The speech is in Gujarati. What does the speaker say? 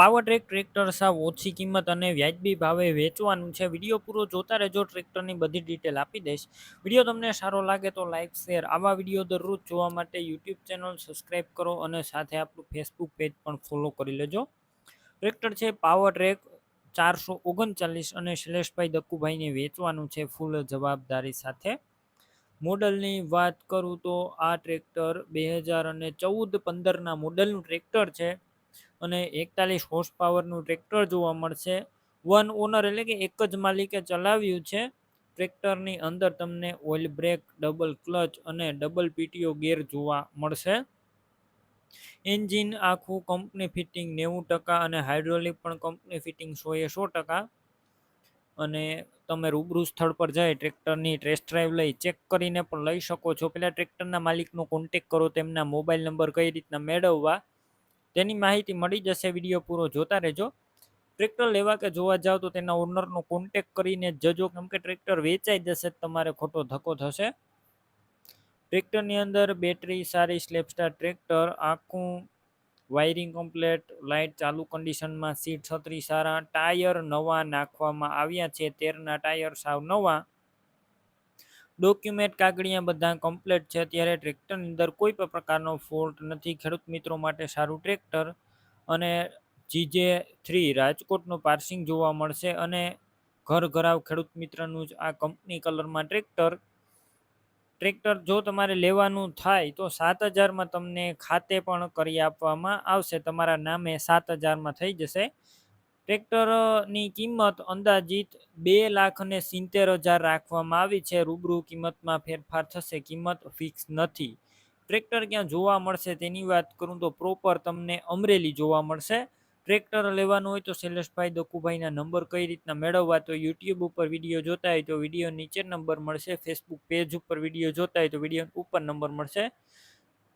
પાવર ટ્રેક ટ્રેક્ટર સાવ ઓછી કિંમત અને વ્યાજબી ભાવે વેચવાનું છે. વીડિયો પૂરો જોતા રહેજો. ટ્રેક્ટરની બધી ડિટેલ આપી દઈશ. વીડિયો તમને સારો લાગે તો લાઇક શેર આવા વીડિયો દરરોજ જોવા માટે યુટ્યુબ ચેનલ સબસ્ક્રાઈબ કરો અને સાથે આપણું ફેસબુક પેજ પણ ફોલો કરી લેજો. ટ્રેક્ટર છે પાવર ટ્રેક ચારસો ઓગણચાલીસ અને શૈલેષભાઈ દક્કુભાઈને વેચવાનું છે ફૂલ જવાબદારી સાથે. મોડલની વાત કરું તો આ ટ્રેક્ટર બે હજાર અને ચૌદ પંદરના મોડલનું ટ્રેક્ટર છે. અને એકતાલીસ હોર્સ પાવરનું ટ્રેક્ટર જોવા મળશે. વન ઓનર એટલે કે એક જ માલિકે ચલાવ્યું છે. ટ્રેક્ટરની અંદર તમને ઓઇલ બ્રેક ડબલ ક્લચ અને ડબલ પીટીઓ ગેર જોવા મળશે. એન્જિન આખું કંપની ફિટિંગ નેવું ટકા અને હાઇડ્રોલિક પણ કંપની ફિટિંગ સોએ સો ટકા. અને તમે રૂબરૂ સ્થળ પર જઈ ટ્રેક્ટરની ટેસ્ટ ડ્રાઈવ લઈ ચેક કરીને પણ લઈ શકો છો. પહેલાં ટ્રેક્ટરના માલિકનો કોન્ટેક કરો, તેમના મોબાઈલ નંબર કઈ રીતના મેળવવા. તેની માહિતી મળી જશે, વીડિયો પૂરો જોતા રહેજો. ટ્રેક્ટર લેવા કે જોવા જાવ તો તેના ઓનરનો કોન્ટેક કરીને જજો, કેમ કે ટ્રેક્ટર વેચાઈ જશે તમારે ખોટો ધક્કો થશે. ટ્રેક્ટરની અંદર બેટરી સારી સ્લેપસ્ટાર ટ્રેક્ટર આખું વાયરિંગ કમ્પ્લેટ લાઇટ ચાલુ કન્ડિશનમાં સીટ છત્રી સારા ટાયર નવા નાખવામાં આવ્યા છે, તેરના ટાયર સાવ નવા. ડોક્યુમેન્ટ કાગળિયા બધા કમ્પ્લીટ છે. ત્યારે ટ્રેક્ટરની અંદર કોઈ પણ પ્રકારનો ફોલ્ટ નથી. ખેડૂત મિત્રો માટે સારું ટ્રેક્ટર અને જીજે થ્રી રાજકોટનું પાર્સિંગ જોવા મળશે અને ઘર ઘરાવ ખેડૂત મિત્રનું જ આ કંપની કલરમાં ટ્રેક્ટર ટ્રેક્ટર જો તમારે લેવાનું થાય તો સાત હજારમાં તમને ખાતે પણ કરી આપવામાં આવશે. તમારા નામે સાત હજારમાં થઈ જશે. ટ્રેક્ટરની કિંમત અંદાજિત બે લાખ અને સિત્તેર હજાર રાખવામાં આવી છે. રૂબરૂ કિંમતમાં ફેરફાર થશે. કિંમત ફિક્સ નથી. ટ્રેક્ટર ક્યાં જોવા મળશે તેની વાત કરું તો પ્રોપર તમને અમરેલી જોવા મળશે. ટ્રેક્ટર લેવાનું હોય તો શૈલેષભાઈ દકુભાઈના નંબર કઈ રીતના મેળવવા તો યુટ્યુબ ઉપર વીડિયો જોતા હોય તો વીડિયો નીચે નંબર મળશે. ફેસબુક પેજ ઉપર વીડિયો જોતા હોય તો વીડિયો ઉપર નંબર મળશે.